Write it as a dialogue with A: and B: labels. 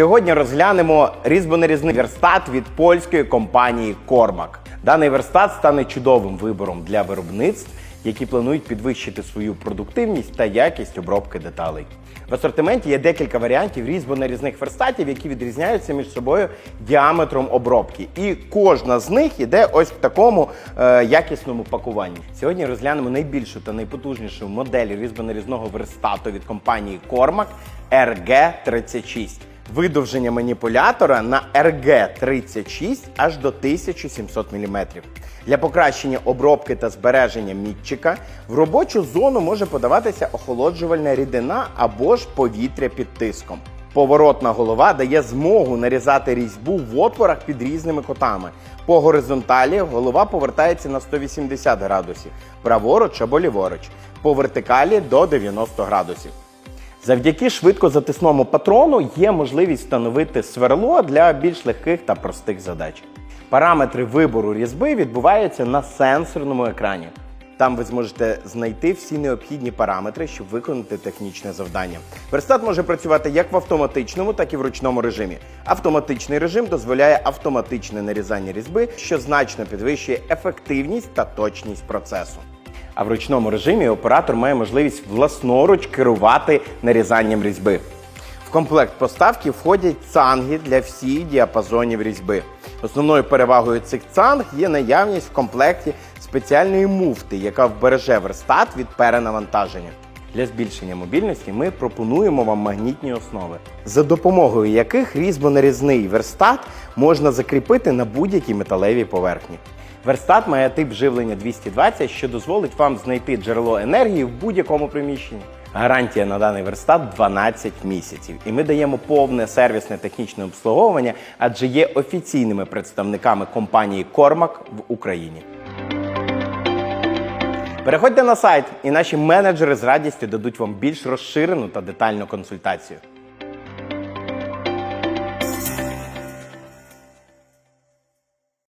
A: Сьогодні розглянемо різьбонарізний верстат від польської компанії Кормак. Даний верстат стане чудовим вибором для виробництв, які планують підвищити свою продуктивність та якість обробки деталей. В асортименті є декілька варіантів різьбонарізних верстатів, які відрізняються між собою діаметром обробки. І кожна з них іде ось в такому е, якісному пакуванні. Сьогодні розглянемо найбільшу та найпотужнішу модель різьбонарізного верстату від компанії Cormac RG36. Видовження маніпулятора на RG36 аж до 1700 мм. Для покращення обробки та збереження мітчика в робочу зону може подаватися охолоджувальна рідина або ж повітря під тиском. Поворотна голова дає змогу нарізати різьбу в отворах під різними котами. По горизонталі голова повертається на 180 градусів, праворуч або ліворуч, по вертикалі до 90 градусів. Завдяки швидкозатисному патрону є можливість встановити сверло для більш легких та простих задач. Параметри вибору різьби відбуваються на сенсорному екрані. Там ви зможете знайти всі необхідні параметри, щоб виконати технічне завдання. Верстат може працювати як в автоматичному, так і в ручному режимі. Автоматичний режим дозволяє автоматичне нарізання різьби, що значно підвищує ефективність та точність процесу. А в ручному режимі оператор має можливість власноруч керувати нарізанням різьби. В комплект поставки входять цанги для всіх діапазонів різьби. Основною перевагою цих цанг є наявність в комплекті спеціальної муфти, яка вбереже верстат від перенавантаження. Для збільшення мобільності ми пропонуємо вам магнітні основи, за допомогою яких різьбонарізний верстат можна закріпити на будь-якій металевій поверхні. Верстат має тип живлення 220, що дозволить вам знайти джерело енергії в будь-якому приміщенні. Гарантія на даний верстат 12 місяців, і ми даємо повне сервісне технічне обслуговування, адже є офіційними представниками компанії Cormac в Україні. Переходьте на сайт, і наші менеджери з радістю дадуть вам більш розширену та детальну консультацію.